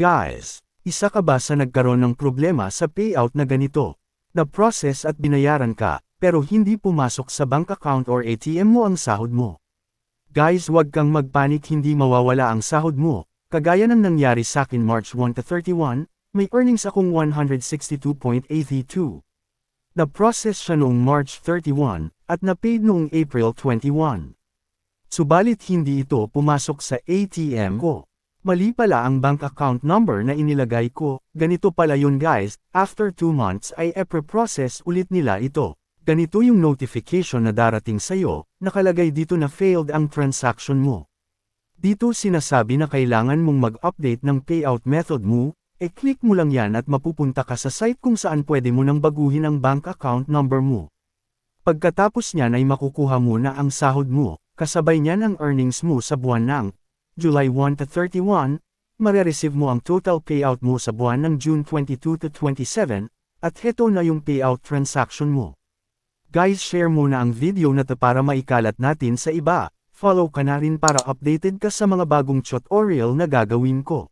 Guys, isa ka ba sa nagkaroon ng problema sa payout na ganito? Na-process at binayaran ka, pero hindi pumasok sa bank account or ATM mo ang sahod mo. Guys wag kang magpanik hindi mawawala ang sahod mo, kagaya ng nangyari sa akin March 1 to 31, may earnings akong 162.82. Na-process siya noong March 31, at na-paid noong April 21. Subalit hindi ito pumasok sa ATM ko. Mali pala ang bank account number na inilagay ko, ganito pala yun guys, after 2 months ay e-process ulit nila ito. Ganito yung notification na darating sa'yo, nakalagay dito na failed ang transaction mo. Dito sinasabi na kailangan mong mag-update ng payout method mo, e-click mo lang yan at mapupunta ka sa site kung saan pwede mo nang baguhin ang bank account number mo. Pagkatapos niyan ay makukuha mo na ang sahod mo, kasabay niyan ang earnings mo sa buwan ng July 1 to 31, marereceive mo ang total payout mo sa buwan ng June 22 to 27, at heto na yung payout transaction mo. Guys share muna ang video na to para maikalat natin sa iba, follow ka na rin para updated ka sa mga bagong tutorial na gagawin ko.